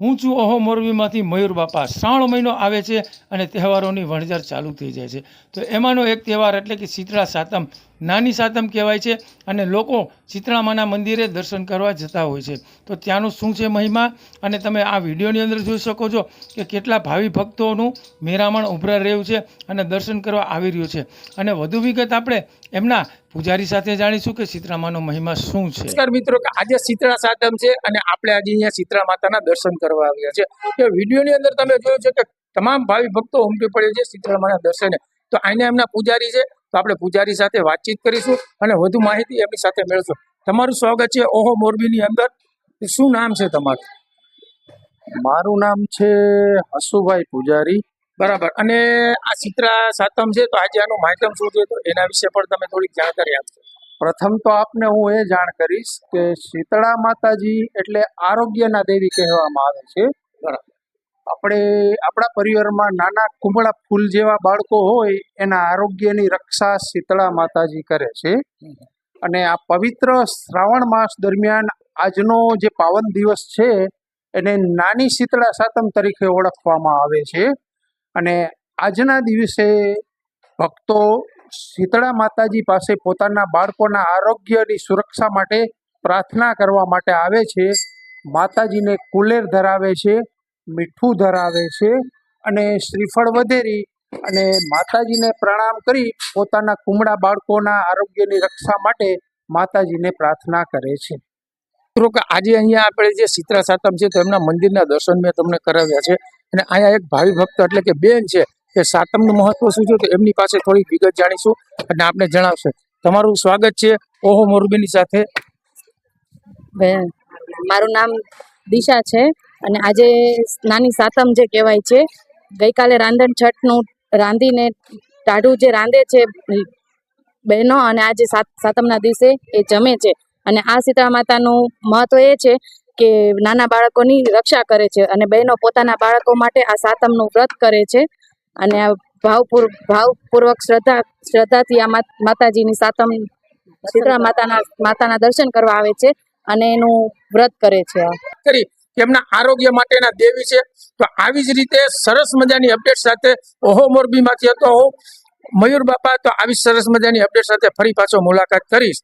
હું છું અહો મોરબીમાંથી મયુર બાપા. શ્રાવણ મહિનો આવે છે અને તહેવારોની વણઝર ચાલુ થઈ જાય છે. તો એમાંનો એક તહેવાર એટલે કે શીતળા સાતમ. નાની સાતમ કહેવાય છે અને લોકો શીતળામાના મંદિરે દર્શન કરવા જતા હોય છે. તો ત્યાંનું શું છે મહિમા? અને તમે આ વિડીયોની અંદર જોઈ શકો છો કે કેટલા ભાવિ ભક્તોનું મેરામણ ઉભરા રહ્યું છે અને દર્શન કરવા આવી રહ્યું છે. અને વધુ વિગત આપણે એમના પૂજારી સાથે જાણીશું કે શીતળામાનો મહિમા શું છે. નમસ્કાર મિત્રો, કે આજે શીતળા સાતમ છે અને આપણે આજે અહીંયા શીતળા માતાના દર્શન કરવા આવ્યા છે. કે વિડીયોની અંદર તમે જોયું છે કે તમામ ભાવિ ભક્તો ઉમટી પડ્યો છે શીતળા દર્શને. તો આને એમના પૂજારી છે. તો આપણે પૂજારી સાથે વાતચીત કરીશું અને વધુ માહિતી એમની સાથે મેળવશું. તમારું સ્વાગત છે ઓહો મોરબીની અંદર. શું નામ છે તમારું? મારું નામ છે હસુભાઈ પૂજારી. બરાબર. અને આ સિત્રા સાતમ છે તો આજે આનું માહિતમ શું છે? તો એના વિશે પણ તમે થોડીક જાણકારી આપશો. પ્રથમ તો આપને હું એ જાણ કરીશ કે શીતળા માતાજી એટલે આરોગ્યના દેવી કહેવામાં આવે છે. બરાબર. આપણે આપણા પરિવારમાં નાના કુમળા ફૂલ જેવા બાળકો હોય, એના આરોગ્યની રક્ષા શીતળા માતાજી કરે છે. અને આ પવિત્ર શ્રાવણ માસ દરમિયાન આજનો જે પાવન દિવસ છે, એને નાની શીતળા સાતમ તરીકે ઓળખવામાં આવે છે. અને આજના દિવસે ભક્તો શીતળા માતાજી પાસે પોતાના બાળકોના આરોગ્યની સુરક્ષા માટે પ્રાર્થના કરવા માટે આવે છે. માતાજીને કુલેર ધરાવે છે. મીઠું ધરાવે છે અને શ્રીફળ વધેરી અને માતાજીને પ્રણામ કરી પોતાના કુમળા બાળકોના આરોગ્યની રક્ષા માટે માતાજીને પ્રાર્થના કરે છે. મિત્રો કે આજે અહીંયા આપણે જે શીતળા સાતમ છે તો એમના મંદિરના દર્શન મેં તમને કરાવ્યા છે અને અહીંયા એક ભાવિ ભક્ત એટલે કે બેન છે કે સાતમનું મહત્વ શું છે તો એમની પાસે થોડી વિગત જાણીશું અને આપણે જણાવશે. તમારું સ્વાગત છે. ઓહો મોરબીની સાથે. બેન, મારું નામ દિશા છે. અને આજે નાની સાતમ જે કહેવાય છે, ગઈકાલે રાંધણ છઠનું રાંધીને ટાઢું જે રાંધે છે, બહેનો અને આજે સાત, સાતમના દિવસે એ જમે છે. અને આ સીતળા માતાનું મહત્વ એ છે કે નાના બાળકોની રક્ષા કરે છે અને બહેનો પોતાના બાળકો માટે આ સાતમનું વ્રત કરે છે. અને ભાવપૂર, ભાવપૂર્વક શ્રદ્ધા, શ્રદ્ધાથી આ માતાજીની સાતમ સીતળા માતાના માતાના દર્શન કરવા આવે છે અને એનું વ્રત કરે છે. કરી. કે એમના આરોગ્ય માટેના દેવી છે. તો આવી જ રીતે સરસ મજાની અપડેટ સાથે ઓહો મોરબીમાંથી હતો. હું મયુર બાપા, તો આવી સરસ મજાની અપડેટ સાથે ફરી પાછો મુલાકાત કરીશ.